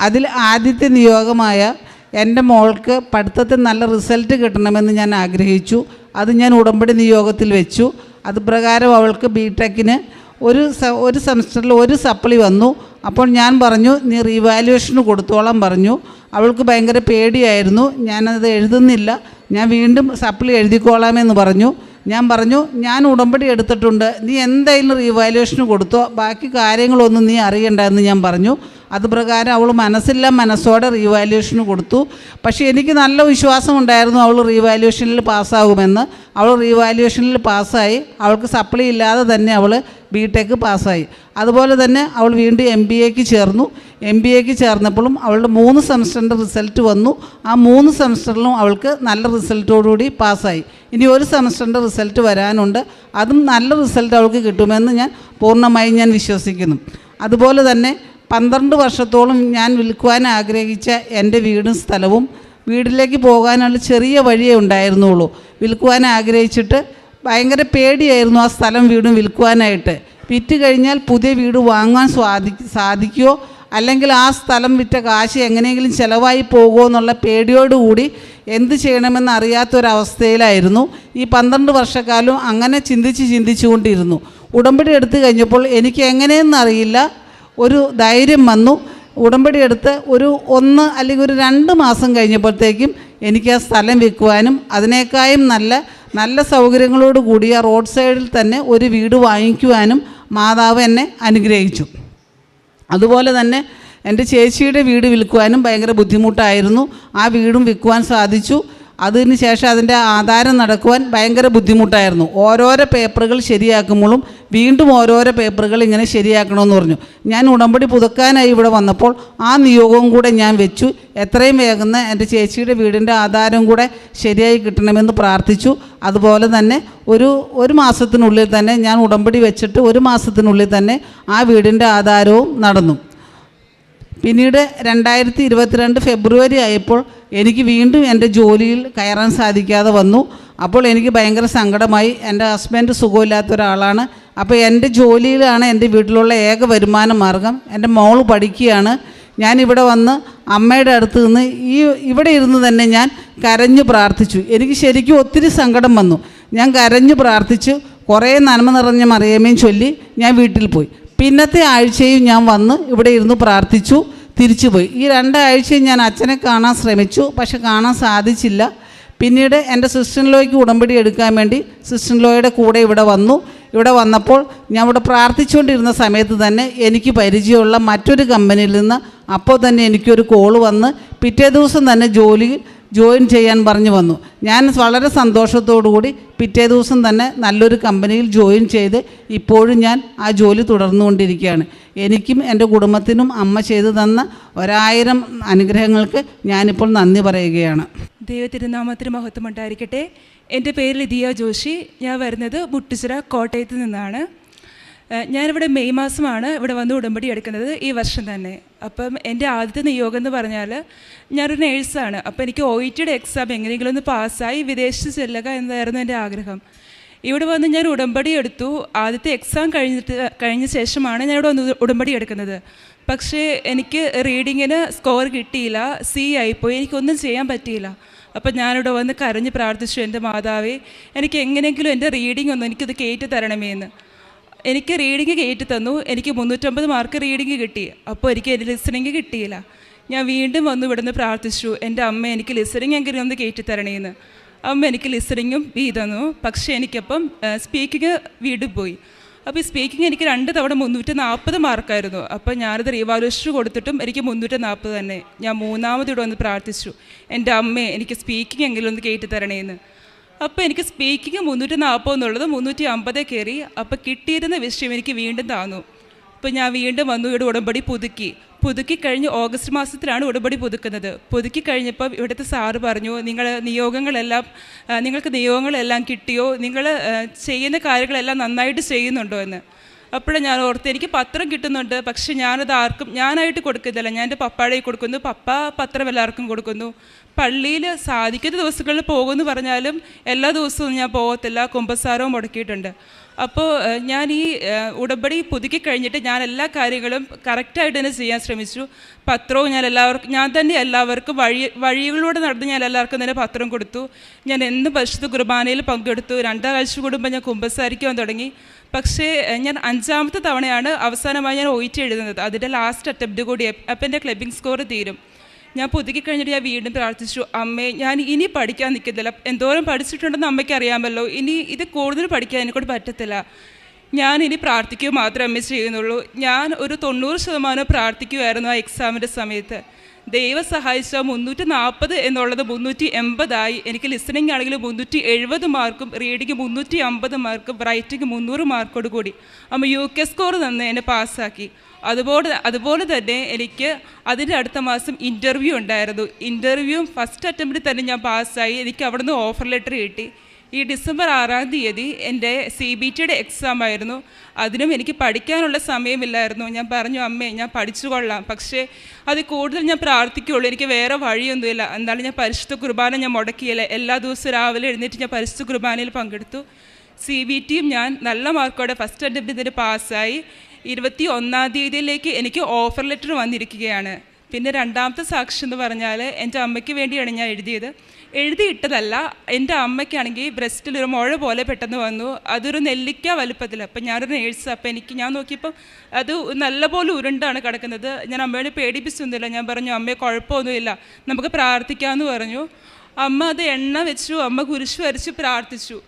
അതിൽ ആദ്യത്തെ നിയോഗമായ എന്റെ മോൾക്ക് പഠിത്തത്തിൽ നല്ല റിസൾട്ട് കിട്ടണമെന്ന് ഞാൻ ആഗ്രഹിച്ചു. അത് ഞാൻ ഉടമ്പടി നിയോഗത്തിൽ വെച്ചു. അത് പ്രകാരം അവൾക്ക് ബി ടെക്കിന് ഒരു ഒരു സെമസ്റ്ററിൽ ഒരു സപ്ലി വന്നു. അപ്പോൾ ഞാൻ പറഞ്ഞു നീ റീവാലുവേഷന് കൊടുത്തോളം പറഞ്ഞു. അവൾക്ക് ഭയങ്കര പേടിയായിരുന്നു. ഞാനത് എഴുതുന്നില്ല. ഞാൻ വീണ്ടും സപ്ലി എഴുതിക്കോളാമെന്ന് പറഞ്ഞു. ഞാൻ പറഞ്ഞു ഞാൻ ഉടമ്പടി എടുത്തിട്ടുണ്ട്. നീ എന്തായാലും റീവാലുവേഷന് കൊടുത്തോ? ബാക്കി കാര്യങ്ങളൊന്നും നീ അറിയണ്ട എന്ന് ഞാൻ പറഞ്ഞു. അത് പ്രകാരം അവൾ മനസ്സില്ല മനസ്സോടെ റീവാലുവേഷന് കൊടുത്തു. പക്ഷേ എനിക്ക് നല്ല വിശ്വാസം ഉണ്ടായിരുന്നു അവൾ റീവാലുവേഷനിൽ പാസ്സാകുമെന്ന്. അവൾ റീവാലുവേഷനിൽ പാസ്സായി. അവൾക്ക് സപ്ലി ഇല്ലാതെ തന്നെ അവൾ ബി ടെക്ക് പാസ്സായി. അതുപോലെ തന്നെ അവൾ വീണ്ടും എം ബി എക്ക് ചേർന്നു. എം ബി എക്ക് ചേർന്നപ്പോഴും അവളുടെ മൂന്ന് സെമസ്റ്ററിന്റെ റിസൾട്ട് വന്നു. ആ മൂന്ന് സെമസ്റ്ററിലും അവൾക്ക് നല്ല റിസൾട്ടോടുകൂടി പാസ്സായി. ഇനി ഒരു സെമസ്റ്ററിന്റെ റിസൾട്ട് വരാനുണ്ട്. അതും നല്ല റിസൾട്ട് അവൾക്ക് കിട്ടുമെന്ന് ഞാൻ പൂർണമായും ഞാൻ വിശ്വസിക്കുന്നു. അതുപോലെ തന്നെ പന്ത്രണ്ട് വർഷത്തോളം ഞാൻ വിൽക്കുവാൻ ആഗ്രഹിച്ച എന്റെ വീടും സ്ഥലവും വീട്ടിലേക്ക് പോകാനുള്ള ചെറിയ വഴിയേ ഉണ്ടായിരുന്നുള്ളൂ. വിൽക്കുവാൻ ആഗ്രഹിച്ചിട്ട് ഭയങ്കര പേടിയായിരുന്നു ആ സ്ഥലം വീടും വിൽക്കുവാനായിട്ട്. വിറ്റ് കഴിഞ്ഞാൽ പുതിയ വീട് വാങ്ങാൻ സ്വാധി സാധിക്കുമോ അല്ലെങ്കിൽ ആ സ്ഥലം വിറ്റ കാശ് എങ്ങനെയെങ്കിലും ചിലവായി പോകുമോ എന്നുള്ള പേടിയോടുകൂടി എന്ത് ചെയ്യണമെന്ന് അറിയാത്തൊരവസ്ഥയിലായിരുന്നു. ഈ പന്ത്രണ്ട് വർഷക്കാലം അങ്ങനെ ചിന്തിച്ച് ചിന്തിച്ചുകൊണ്ടിരുന്നു. ഉടമ്പടി എടുത്തു കഴിഞ്ഞപ്പോൾ എനിക്ക് എങ്ങനെയെന്നറിയില്ല ഒരു ധൈര്യം വന്നു. ഉടമ്പടി എടുത്ത് ഒരു ഒന്ന് അല്ലെങ്കിൽ ഒരു രണ്ട് മാസം കഴിഞ്ഞപ്പോഴത്തേക്കും എനിക്ക് ആ സ്ഥലം വിൽക്കുവാനും അതിനേക്കാളും നല്ല നല്ല സൗകര്യങ്ങളോട് കൂടിയ റോഡ് സൈഡിൽ തന്നെ ഒരു വീട് വാങ്ങിക്കുവാനും മാതാവ് എന്നെ അനുഗ്രഹിച്ചു. അതുപോലെ തന്നെ എന്റെ ചേച്ചിയുടെ വീട് വിൽക്കുവാനും ഭയങ്കര ബുദ്ധിമുട്ടായിരുന്നു. ആ വീടും വിൽക്കുവാൻ സാധിച്ചു. അതിന് ശേഷം അതിന്റെ ആധാരം നടക്കുവാൻ ഭയങ്കര ബുദ്ധിമുട്ടായിരുന്നു. ഓരോരോ പേപ്പറുകൾ ശരിയാക്കുമ്പോഴും വീണ്ടും ഓരോരോ പേപ്പറുകൾ ഇങ്ങനെ ശരിയാക്കണമെന്ന് പറഞ്ഞു. ഞാൻ ഉടമ്പടി പുതുക്കാനായി ഇവിടെ വന്നപ്പോൾ ആ നിയോഗവും കൂടെ ഞാൻ വെച്ചു. എത്രയും വേഗം എന്റെ ചേച്ചിയുടെ വീടിന്റെ ആധാരം കൂടെ ശരിയായി കിട്ടണമെന്ന് പ്രാർത്ഥിച്ചു. അതുപോലെ തന്നെ ഒരു ഒരു മാസത്തിനുള്ളിൽ തന്നെ ഞാൻ ഉടമ്പടി വെച്ചിട്ട് ഒരു മാസത്തിനുള്ളിൽ തന്നെ ആ വീടിന്റെ ആധാരവും നടന്നു. പിന്നീട് രണ്ടായിരത്തി ഇരുപത്തിരണ്ട് ഫെബ്രുവരി ആയപ്പോൾ എനിക്ക് വീണ്ടും എന്റെ ജോലിയിൽ കയറാൻ സാധിക്കാതെ വന്നു. അപ്പോൾ എനിക്ക് ഭയങ്കര സങ്കടമായി. എന്റെ ഹസ്ബൻഡ് സുഖമില്ലാത്ത ഒരാളാണ്. അപ്പോൾ എന്റെ ജോലിയിലാണ് എന്റെ വീട്ടിലുള്ള ഏക വരുമാന മാർഗം. എന്റെ മോൾ പഠിക്കുകയാണ്. ഞാൻ ഇവിടെ വന്ന് അമ്മയുടെ അടുത്ത് നിന്ന് ഈ ഇവിടെ ഇരുന്ന് തന്നെ ഞാൻ കരഞ്ഞു പ്രാർത്ഥിച്ചു. എനിക്ക് ശരിക്കും ഒത്തിരി സങ്കടം വന്നു. ഞാൻ കരഞ്ഞു പ്രാർത്ഥിച്ചു. കുറേ നന്മ നിറഞ്ഞ മറിയമേയും ചൊല്ലി ഞാൻ വീട്ടിൽ പോയി. പിന്നത്തെ ആഴ്ചയും ഞാൻ വന്ന് ഇവിടെ ഇരുന്ന് പ്രാർത്ഥിച്ചു തിരിച്ചുപോയി. ഈ രണ്ടാഴ്ചയും ഞാൻ അച്ഛനെ കാണാൻ ശ്രമിച്ചു പക്ഷെ കാണാൻ സാധിച്ചില്ല. പിന്നീട് എന്റെ സിസ്റ്ററിലോയ്ക്ക് ഉടമ്പടി എടുക്കാൻ വേണ്ടി സിസ്റ്ററിലോയുടെ കൂടെ ഇവിടെ വന്നു. ഇവിടെ വന്നപ്പോൾ ഞാൻ ഇവിടെ പ്രാർത്ഥിച്ചുകൊണ്ടിരുന്ന സമയത്ത് തന്നെ എനിക്ക് പരിചയമുള്ള മറ്റൊരു കമ്പനിയിൽ നിന്ന് അപ്പോൾ തന്നെ എനിക്കൊരു കോൾ വന്ന് പിറ്റേ ദിവസം തന്നെ ജോലി ജോയിൻ ചെയ്യാൻ പറഞ്ഞു വന്നു. ഞാൻ വളരെ കൂടി പിറ്റേ ദിവസം തന്നെ നല്ലൊരു കമ്പനിയിൽ ജോയിൻ ചെയ്ത് ഇപ്പോഴും ഞാൻ ആ ജോലി തുടർന്നുകൊണ്ടിരിക്കുകയാണ്. എനിക്കും എന്റെ കുടുംബത്തിനും അമ്മ ചെയ്തു തന്ന ഒരായിരം അനുഗ്രഹങ്ങൾക്ക് ഞാനിപ്പോൾ നന്ദി പറയുകയാണ്. ദൈവത്തിരുനാമത്തിന് മഹത്വം ഉണ്ടായിരിക്കട്ടെ എന്റെ പേര് ലിതിയ ജോഷി. ഞാൻ വരുന്നത് മുട്ടുചിറ കോട്ടയത്ത് നിന്നാണ്. ഞാനിവിടെ മെയ് മാസമാണ് ഇവിടെ വന്ന് ഉടമ്പടി എടുക്കുന്നത് ഈ വർഷം തന്നെ. അപ്പം എന്റെ ആദ്യത്തെ നിയോഗം എന്ന് പറഞ്ഞാൽ ഞാനൊരു നേഴ്സാണ്. അപ്പം എനിക്ക് ഒ ഇ ടിയുടെ എക്സാം എങ്ങനെയെങ്കിലും ഒന്ന് പാസ്സായി വിദേശത്ത് ചെല്ലുക എന്നതായിരുന്നു എന്റെ ആഗ്രഹം. ഇവിടെ വന്ന് ഞാൻ ഉടമ്പടി എടുത്തു. ആദ്യത്തെ എക്സാം കഴിഞ്ഞിട്ട് കഴിഞ്ഞ ശേഷമാണ് ഞാൻ ഇവിടെ വന്ന് ഉടമ്പടി എടുക്കുന്നത്. പക്ഷേ എനിക്ക് റീഡിങ്ങിന് സ്കോർ കിട്ടിയില്ല. സി ആയിപ്പോയി. എനിക്കൊന്നും ചെയ്യാൻ പറ്റിയില്ല. അപ്പം ഞാനിവിടെ വന്ന് കരഞ്ഞ് പ്രാർത്ഥിച്ചു എന്റെ മാതാവേ എനിക്ക് എങ്ങനെയെങ്കിലും എന്റെ റീഡിംഗ് ഒന്ന് എനിക്കിത് കയറ്റി തരണമേ എന്ന്. എനിക്ക് റീഡിങ് കയറ്റി തന്നു. എനിക്ക് മുന്നൂറ്റമ്പത് മാർക്ക് റീഡിങ് കിട്ടി. അപ്പോൾ എനിക്ക് ലിസണിങ് കിട്ടിയില്ല. ഞാൻ വീണ്ടും വന്നു ഇവിടുന്ന് പ്രാർത്ഥിച്ചു. എന്റെ അമ്മ എനിക്ക് ലിസണിങ് എങ്കിലും ഒന്ന് കയറ്റി തരണേന്ന്. അമ്മ എനിക്ക് ലിസണിങ്ങും ബീ തന്നു. പക്ഷേ എനിക്കപ്പം സ്പീക്കിങ് വീണ്ടും പോയി. അപ്പോൾ ഈ സ്പീക്കിംഗ് എനിക്ക് രണ്ട് തവണ മുന്നൂറ്റി നാൽപ്പത് മാർക്കായിരുന്നു അപ്പോൾ ഞാനത് റീവാലുവേഷൻ കൊടുത്തിട്ടും എനിക്ക് മുന്നൂറ്റി നാൽപ്പത് തന്നെ. ഞാൻ മൂന്നാമത് ഇവിടെ വന്ന് പ്രാർത്ഥിച്ചു. എന്റെ അമ്മയെ എനിക്ക് സ്പീക്കിംഗ് എങ്കിലും ഒന്ന് കയറ്റി തരണേന്ന്. അപ്പോൾ എനിക്ക് സ്പീക്കിംഗ് മുന്നൂറ്റി നാൽപ്പത് എന്നുള്ളത് മുന്നൂറ്റി അമ്പതേ കയറി അപ്പോൾ കിട്ടിയിരുന്ന വിഷയം എനിക്ക് വീണ്ടും താന്നു. അപ്പോൾ ഞാൻ വീണ്ടും വന്നു ഇവിടെ ഉടമ്പടി പുതുക്കി. പുതുക്കി കഴിഞ്ഞ് ഓഗസ്റ്റ് മാസത്തിലാണ് ഉടമ്പടി പുതുക്കുന്നത്. പുതുക്കി കഴിഞ്ഞപ്പോൾ ഇവിടുത്തെ സാറ് പറഞ്ഞു നിങ്ങൾ നിയോഗങ്ങളെല്ലാം നിങ്ങൾക്ക് നിയോഗങ്ങളെല്ലാം കിട്ടിയോ? നിങ്ങൾ ചെയ്യുന്ന കാര്യങ്ങളെല്ലാം നന്നായിട്ട് ചെയ്യുന്നുണ്ടോ? എന്ന്. അപ്പോഴാണ് ഞാൻ ഓർത്ത് എനിക്ക് പത്രം കിട്ടുന്നുണ്ട് പക്ഷെ ഞാനത് ആർക്കും ഞാനായിട്ട് കൊടുക്കുന്നില്ല ഞാൻ എന്റെ പപ്പാടെ കൊടുക്കുന്നു പപ്പ പത്രം എല്ലാവർക്കും കൊടുക്കുന്നു. പള്ളിയിൽ സാധിക്കുന്ന ദിവസങ്ങളിൽ പോകുമെന്ന് പറഞ്ഞാലും എല്ലാ ദിവസവും ഞാൻ പോകത്തില്ല കുമ്പസാരവും മുടക്കിയിട്ടുണ്ട്. അപ്പോൾ ഞാൻ ഈ ഉടമ്പടി പുതുക്കി കഴിഞ്ഞിട്ട് ഞാൻ എല്ലാ കാര്യങ്ങളും കറക്റ്റായിട്ട് തന്നെ ചെയ്യാൻ ശ്രമിച്ചു. പത്രവും ഞാൻ എല്ലാവർക്കും ഞാൻ തന്നെ എല്ലാവർക്കും വഴി വഴികളിലൂടെ നടന്ന് ഞാൻ എല്ലാവർക്കും തന്നെ പത്രം കൊടുത്തു. ഞാൻ എന്ന് പരിശുദ്ധ കുർബാനയിൽ പങ്കെടുത്തു. രണ്ടാഴ്ച കൂടുമ്പോൾ ഞാൻ കുമ്പസാരിക്കാൻ തുടങ്ങി. പക്ഷേ ഞാൻ അഞ്ചാമത്തെ തവണയാണ് അവസാനമായി ഞാൻ ഒയിറ്റ് എഴുതുന്നത്. അതിന്റെ ലാസ്റ്റ് അറ്റംപ്റ്റ് കൂടി അപ്പം എന്റെ ക്ലബിംഗ് സ്കോർ തീരും. ഞാൻ പുതുക്കി കഴിഞ്ഞിട്ട് ഞാൻ വീണ്ടും പ്രാർത്ഥിച്ചു അമ്മേ ഞാൻ ഇനി പഠിക്കാൻ നിൽക്കുന്നില്ല എന്തോരം പഠിച്ചിട്ടുണ്ടെന്ന് അമ്മയ്ക്ക് അറിയാമല്ലോ. ഇനി ഇത് കൂടുതൽ പഠിക്കാൻ എന്നെക്കൊണ്ട് പറ്റത്തില്ല. ഞാൻ ഇനി പ്രാർത്ഥിക്കുക മാത്രമേ അമ്മ ചെയ്യുന്നുള്ളൂ. ഞാൻ ഒരു തൊണ്ണൂറ് ശതമാനം പ്രാർത്ഥിക്കുമായിരുന്നു ആ എക്സാമിന്റെ സമയത്ത്. ദൈവം സഹായിച്ച മുന്നൂറ്റി നാൽപ്പത് എന്നുള്ളത് മുന്നൂറ്റി എൺപതായി എനിക്ക് ലിസണിംഗ് ആണെങ്കിൽ മുന്നൂറ്റി എഴുപത് മാർക്കും റീഡിങ് മുന്നൂറ്റി അമ്പത് മാർക്കും റൈറ്റിംഗ് മുന്നൂറ് മാർക്കോട് കൂടി. അമ്മ യു കെ സ്കോർ തന്ന് എന്നെ പാസ്സാക്കി. അതുപോലെ അതുപോലെ തന്നെ എനിക്ക് അതിന്റെ അടുത്ത മാസം ഇന്റർവ്യൂ ഉണ്ടായിരുന്നു. ഇന്റർവ്യൂ ഫസ്റ്റ് അറ്റംപ്റ്റിൽ തന്നെ ഞാൻ പാസ്സായി. എനിക്ക് അവിടെ നിന്ന് ഓഫർ ലെറ്റർ കിട്ടി. ഈ ഡിസംബർ ആറാം തീയതി എന്റെ സി ബി ടിയുടെ എക്സാം ആയിരുന്നു. അതിനും എനിക്ക് പഠിക്കാനുള്ള സമയമില്ലായിരുന്നു. ഞാൻ പറഞ്ഞു അമ്മേ ഞാൻ പഠിച്ചു കൊള്ളാം. പക്ഷേ അത് കൂടുതൽ ഞാൻ പ്രാർത്ഥിക്കുകയുള്ളൂ എനിക്ക് വേറെ വഴിയൊന്നുമില്ല. എന്നാലും ഞാൻ പരിശുദ്ധ കുർബാന ഞാൻ മുടക്കിയില്ല. എല്ലാ ദിവസവും രാവിലെ എഴുന്നേറ്റ് ഞാൻ പരിശുദ്ധ കുർബാനയിൽ പങ്കെടുത്തു. സി ബി ടിയും ഞാൻ നല്ല മാർക്കോടെ ഫസ്റ്റ് അറ്റംപ്റ്റ് ഇതിന് പാസ്സായി. ഇരുപത്തി ഒന്നാം തീയതിയിലേക്ക് എനിക്ക് ഓഫർ ലെറ്റർ വന്നിരിക്കുകയാണ്. പിന്നെ രണ്ടാമത്തെ സാക്ഷി എന്ന് പറഞ്ഞാൽ എന്റെ അമ്മയ്ക്ക് വേണ്ടിയാണ് ഞാൻ എഴുതിയത്. എഴുതിയിട്ടതല്ല എന്റെ അമ്മയ്ക്കാണെങ്കിൽ ബ്രസ്റ്റിൽ ഒരു മുഴ പോലെ പെട്ടെന്ന് വന്നു. അതൊരു നെല്ലിക്ക വലുപ്പത്തിൽ അപ്പം ഞാനൊരു നേഴ്സ് അപ്പം എനിക്ക് ഞാൻ നോക്കിയപ്പം അത് നല്ലപോലെ ഉരുണ്ടാണ് കിടക്കുന്നത്. ഞാൻ അമ്മയോട് പേടിപ്പിച്ചൊന്നുമില്ല. ഞാൻ പറഞ്ഞു അമ്മയെ കുഴപ്പമൊന്നുമില്ല. നമുക്ക് പ്രാർത്ഥിക്കാമെന്ന് പറഞ്ഞു. അമ്മ അത് എണ്ണ വെച്ചു. അമ്മ കുരിശു വരച്ച് പ്രാർത്ഥിച്ചു.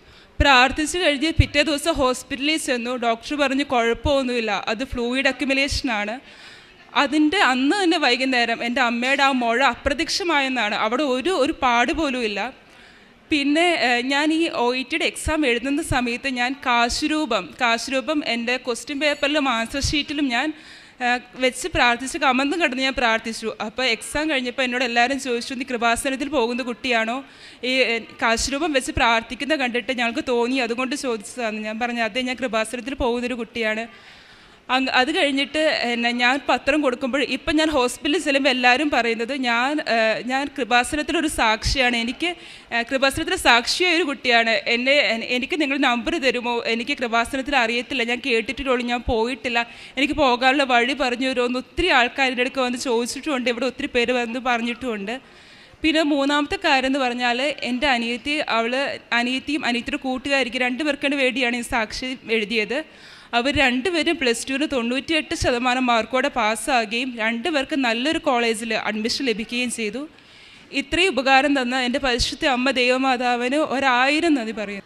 പ്രാർത്ഥിച്ചു കഴിഞ്ഞ് പിറ്റേ ദിവസം ഹോസ്പിറ്റലിൽ ചെന്നു. ഡോക്ടർ പറഞ്ഞു കുഴപ്പമൊന്നുമില്ല. അത് ഫ്ലൂയിഡ് അക്യുമുലേഷൻ ആണ്. അതിന്റെ അന്ന് തന്നെ വൈകുന്നേരം എന്റെ അമ്മയുടെ ആ മുഴ അപ്രത്യക്ഷമായെന്നാണ്. അവിടെ ഒരു ഒരു പാട് പോലും ഇല്ല. പിന്നെ ഞാൻ ഈ ഒ ഇ ടിയുടെ എക്സാം എഴുതുന്ന സമയത്ത് ഞാൻ കാശുരൂപം കാശുരൂപം എന്റെ ക്വസ്റ്റ്യൻ പേപ്പറിലും ആൻസർ ഷീറ്റിലും ഞാൻ വെച്ച് പ്രാർത്ഥിച്ച് കമന്തും കിടന്ന് ഞാൻ പ്രാർത്ഥിച്ചു. അപ്പോൾ എക്സാം കഴിഞ്ഞപ്പോൾ എന്നോട് എല്ലാവരും ചോദിച്ചു നീ കൃപാസനത്തിൽ പോകുന്ന കുട്ടിയാണോ? ഈ കാശുരൂപം വെച്ച് പ്രാർത്ഥിക്കുന്ന കണ്ടിട്ട് ഞങ്ങൾക്ക് തോന്നി. അതുകൊണ്ട് ചോദിച്ചതാണ്. ഞാൻ പറഞ്ഞു അതെ ഞാൻ കൃപാസനത്തിൽ പോകുന്നൊരു കുട്ടിയാണ്. അത് കഴിഞ്ഞിട്ട് എന്നെ ഞാൻ പത്രം കൊടുക്കുമ്പോൾ ഇപ്പം ഞാൻ ഹോസ്പിറ്റലിൽ ചെല്ലുമ്പോൾ എല്ലാവരും പറയുന്നത് ഞാൻ ഞാൻ കൃപാസനത്തിലൊരു സാക്ഷിയാണ്. എനിക്ക് കൃപാസനത്തിലെ സാക്ഷിയായ ഒരു കുട്ടിയാണ്. എന്നെ എനിക്ക് നിങ്ങൾ നമ്പർ തരുമോ? എനിക്ക് കൃപാസനത്തിൽ അറിയത്തില്ല. ഞാൻ കേട്ടിട്ടുള്ളൂ ഞാൻ പോയിട്ടില്ല. എനിക്ക് പോകാനുള്ള വഴി പറഞ്ഞു തരുമോ ഒത്തിരി ആൾക്കാരുടെ അടുക്ക് വന്ന് ചോദിച്ചിട്ടുമുണ്ട് ഇവിടെ ഒത്തിരി പേര് വന്ന് പറഞ്ഞിട്ടുമുണ്ട് പിന്നെ മൂന്നാമത്തെ കാര്യം എന്ന് പറഞ്ഞാൽ എന്റെ അനിയത്തി അവൾ അനിയത്തിയും അനിയത്തിയുടെ കൂട്ടുകാരിക്ക് രണ്ട് പേർക്കിന് വേണ്ടിയാണ് ഈ സാക്ഷി എഴുതിയത്. അവർ രണ്ടുപേരും പ്ലസ് ടുവിന് തൊണ്ണൂറ്റിയെട്ട് ശതമാനം മാർക്കോടെ പാസ്സാകുകയും രണ്ടുപേർക്ക് നല്ലൊരു കോളേജിൽ അഡ്മിഷൻ ലഭിക്കുകയും ചെയ്തു. ഇത്രയും ഉപകാരം തന്ന എന്റെ പരിശുദ്ധ അമ്മ ദൈവമാതാവിന് ഒരായിരം നന്ദി പറയുന്നു.